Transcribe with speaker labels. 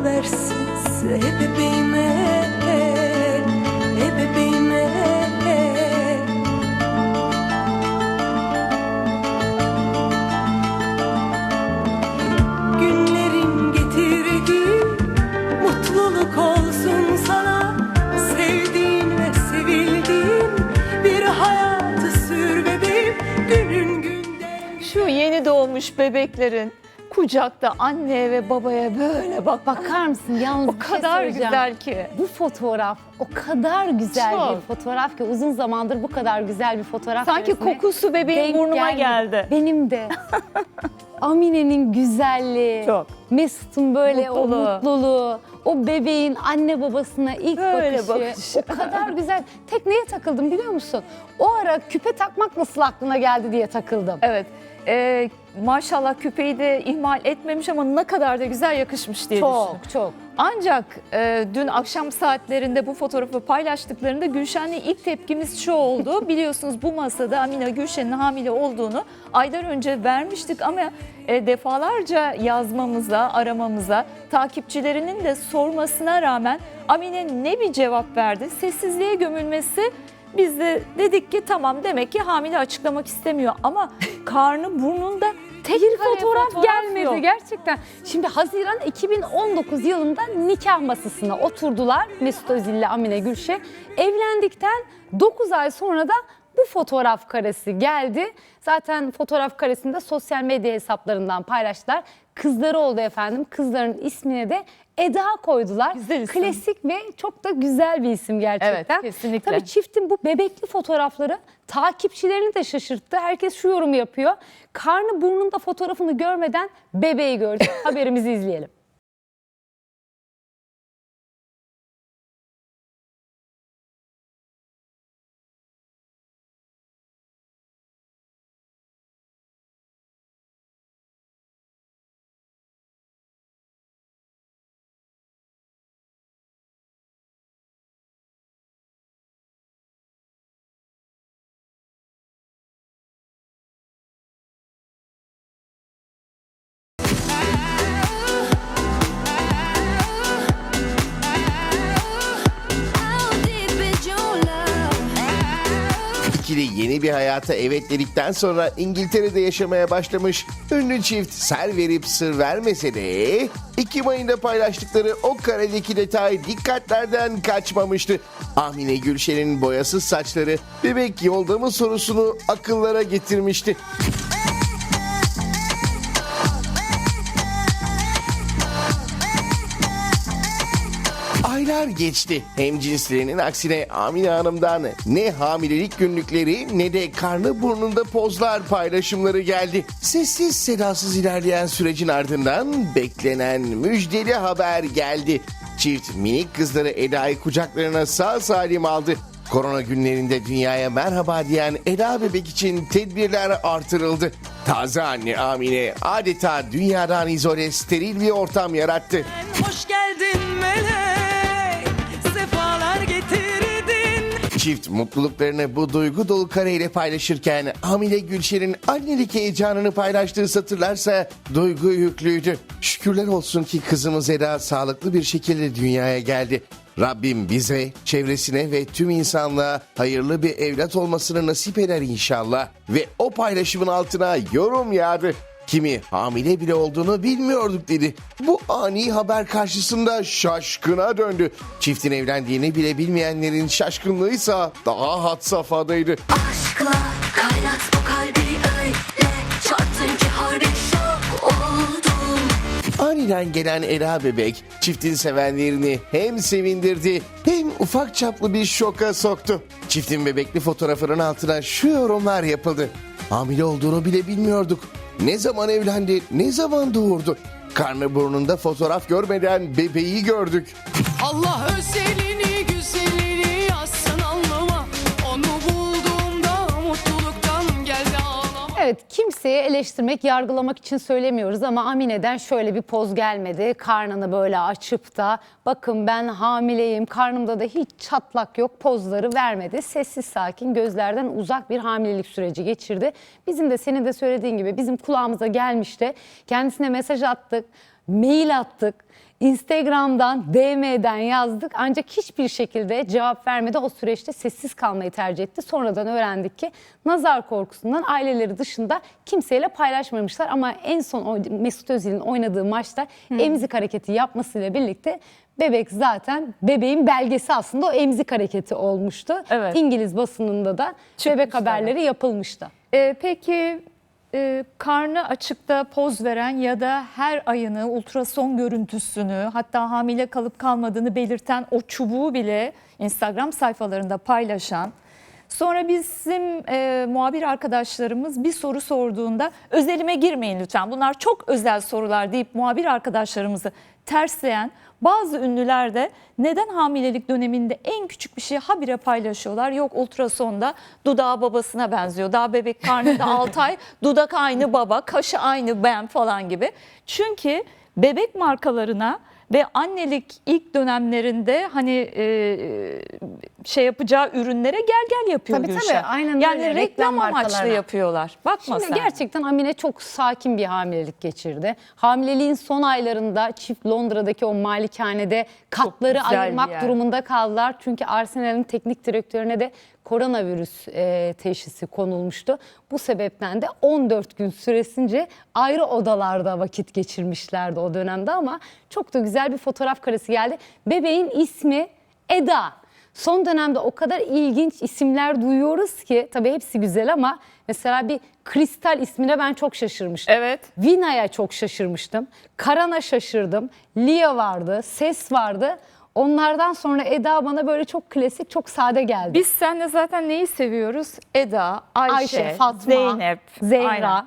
Speaker 1: habersiz e bebeğime e bebeğime Günlerin mutluluk olsun sana. Sevdiğin sevildiğin bir hayatı sür bebeğim. Günün günden
Speaker 2: Şu yeni doğmuş bebeklerin kucakta anne ve babaya böyle bak bak
Speaker 3: Bakar mısın yalnız
Speaker 2: o
Speaker 3: bir şey
Speaker 2: kadar
Speaker 3: söyleyeceğim.
Speaker 2: güzel ki.
Speaker 3: Bu fotoğraf o kadar güzel
Speaker 2: Çok.
Speaker 3: bir fotoğraf ki uzun zamandır bu kadar güzel bir fotoğraf
Speaker 2: Sanki
Speaker 3: karesine
Speaker 2: kokusu bebeğin
Speaker 3: denk
Speaker 2: burnuma
Speaker 3: gelmedi.
Speaker 2: geldi.
Speaker 3: Benim de. Amine'nin güzelliği,
Speaker 2: Çok.
Speaker 3: Mesut'un böyle o
Speaker 2: Mutluluğu.
Speaker 3: mutluluğu, o bebeğin anne babasına ilk
Speaker 2: Böyle
Speaker 3: bakışı,
Speaker 2: bakışı.
Speaker 3: o kadar güzel. Tek neye takıldım biliyor musun? O ara küpe takmak nasıl aklına geldi diye takıldım.
Speaker 2: Evet. Ee, maşallah küpeyi de ihmal etmemiş ama ne kadar da güzel yakışmış diye düşündüm.
Speaker 3: Çok çok.
Speaker 2: Ancak e, dün akşam saatlerinde bu fotoğrafı paylaştıklarında Gülşen'le ilk tepkimiz şu oldu. Biliyorsunuz bu masada Amina Gülşen'in hamile olduğunu aylar önce vermiştik ama e, defalarca yazmamıza, aramamıza, takipçilerinin de sormasına rağmen Amine ne bir cevap verdi? Sessizliğe gömülmesi biz de dedik ki tamam demek ki hamile açıklamak istemiyor ama karnı burnunda tek
Speaker 3: bir
Speaker 2: kare
Speaker 3: fotoğraf, gelmedi
Speaker 2: yok.
Speaker 3: gerçekten. Şimdi Haziran 2019 yılında nikah masasına oturdular Mesut Özil ile Amine Gülşe. Evlendikten 9 ay sonra da bu fotoğraf karesi geldi. Zaten fotoğraf karesini de sosyal medya hesaplarından paylaştılar. Kızları oldu efendim. Kızların ismine de Eda koydular.
Speaker 2: Güzel isim.
Speaker 3: Klasik ve çok da güzel bir isim gerçekten.
Speaker 2: Evet, kesinlikle.
Speaker 3: Tabii çiftin bu bebekli fotoğrafları takipçilerini de şaşırttı. Herkes şu yorumu yapıyor. Karnı burnunda fotoğrafını görmeden bebeği gördü. Haberimizi izleyelim.
Speaker 4: İkili yeni bir hayata evet dedikten sonra İngiltere'de yaşamaya başlamış ünlü çift ser verip sır vermese de Ekim ayında paylaştıkları o karedeki detay dikkatlerden kaçmamıştı. Amine Gülşen'in boyasız saçları bebek yolda mı sorusunu akıllara getirmişti. Aylar geçti. Hem cinslerinin aksine Amine Hanım'dan ne hamilelik günlükleri ne de karnı burnunda pozlar paylaşımları geldi. Sessiz sedasız ilerleyen sürecin ardından beklenen müjdeli haber geldi. Çift minik kızları Eda'yı kucaklarına sağ salim aldı. Korona günlerinde dünyaya merhaba diyen Eda bebek için tedbirler artırıldı. Taze anne Amine adeta dünyadan izole steril bir ortam yarattı.
Speaker 1: Hoş geldin melek
Speaker 4: Çift mutluluklarını bu duygu dolu kareyle paylaşırken Hamile Gülşen'in annelik heyecanını paylaştığı satırlarsa duygu yüklüydü. Şükürler olsun ki kızımız Eda sağlıklı bir şekilde dünyaya geldi. Rabbim bize, çevresine ve tüm insanlığa hayırlı bir evlat olmasını nasip eder inşallah. Ve o paylaşımın altına yorum yağdı. Kimi hamile bile olduğunu bilmiyorduk dedi. Bu ani haber karşısında şaşkına döndü. Çiftin evlendiğini bile bilmeyenlerin şaşkınlığıysa daha had safhadaydı.
Speaker 5: Aşkla kaynat bu kalbi öyle Çarptın ki harbi şok oldum
Speaker 4: Aniden gelen Ela bebek çiftin sevenlerini hem sevindirdi hem ufak çaplı bir şoka soktu. Çiftin bebekli fotoğrafının altına şu yorumlar yapıldı. Hamile olduğunu bile bilmiyorduk. Ne zaman evlendi, ne zaman doğurdu. Karnı burnunda fotoğraf görmeden bebeği gördük.
Speaker 6: Allah özelini
Speaker 3: Evet kimseye eleştirmek, yargılamak için söylemiyoruz ama Amine'den şöyle bir poz gelmedi. Karnını böyle açıp da bakın ben hamileyim, karnımda da hiç çatlak yok pozları vermedi. Sessiz sakin, gözlerden uzak bir hamilelik süreci geçirdi. Bizim de senin de söylediğin gibi bizim kulağımıza gelmişti. Kendisine mesaj attık. Mail attık. Instagram'dan, DM'den yazdık ancak hiçbir şekilde cevap vermedi. O süreçte sessiz kalmayı tercih etti. Sonradan öğrendik ki nazar korkusundan aileleri dışında kimseyle paylaşmamışlar. Ama en son Mesut Özil'in oynadığı maçta emzik hareketi yapmasıyla birlikte bebek zaten bebeğin belgesi aslında o emzik hareketi olmuştu.
Speaker 2: Evet.
Speaker 3: İngiliz basınında da
Speaker 2: Çıkmıştı,
Speaker 3: bebek haberleri yapılmıştı.
Speaker 2: Ee, peki e, karnı açıkta poz veren ya da her ayını ultrason görüntüsünü hatta hamile kalıp kalmadığını belirten o çubuğu bile Instagram sayfalarında paylaşan Sonra bizim e, muhabir arkadaşlarımız bir soru sorduğunda özelime girmeyin lütfen bunlar çok özel sorular deyip muhabir arkadaşlarımızı tersleyen bazı ünlüler de neden hamilelik döneminde en küçük bir şeyi habire paylaşıyorlar? Yok ultrasonda dudağı babasına benziyor. Daha bebek karnında 6 ay dudak aynı baba, kaşı aynı ben falan gibi. Çünkü bebek markalarına ve annelik ilk dönemlerinde hani e, şey yapacağı ürünlere gel gel yapıyor
Speaker 3: Tabii, tabii,
Speaker 2: Gülşen.
Speaker 3: aynen
Speaker 2: yani
Speaker 3: öyle,
Speaker 2: reklam
Speaker 3: reklam
Speaker 2: amaçlı yapıyorlar. Bakma
Speaker 3: Şimdi
Speaker 2: sen.
Speaker 3: gerçekten Amine çok sakin bir hamilelik geçirdi. Hamileliğin son aylarında çift Londra'daki o malikanede katları ayırmak durumunda kaldılar. Çünkü Arsenal'in teknik direktörüne de koronavirüs e, teşhisi konulmuştu. Bu sebepten de 14 gün süresince ayrı odalarda vakit geçirmişlerdi o dönemde ama çok da güzel bir fotoğraf karesi geldi. Bebeğin ismi Eda. Son dönemde o kadar ilginç isimler duyuyoruz ki tabii hepsi güzel ama mesela bir Kristal ismine ben çok şaşırmıştım.
Speaker 2: Evet.
Speaker 3: Vina'ya çok şaşırmıştım. Karan'a şaşırdım. Lia vardı, Ses vardı. Onlardan sonra Eda bana böyle çok klasik, çok sade geldi.
Speaker 2: Biz seninle zaten neyi seviyoruz? Eda, Ayşe,
Speaker 3: Ayşe, Fatma,
Speaker 2: Zeynep,
Speaker 3: Zehra.
Speaker 2: Aynen.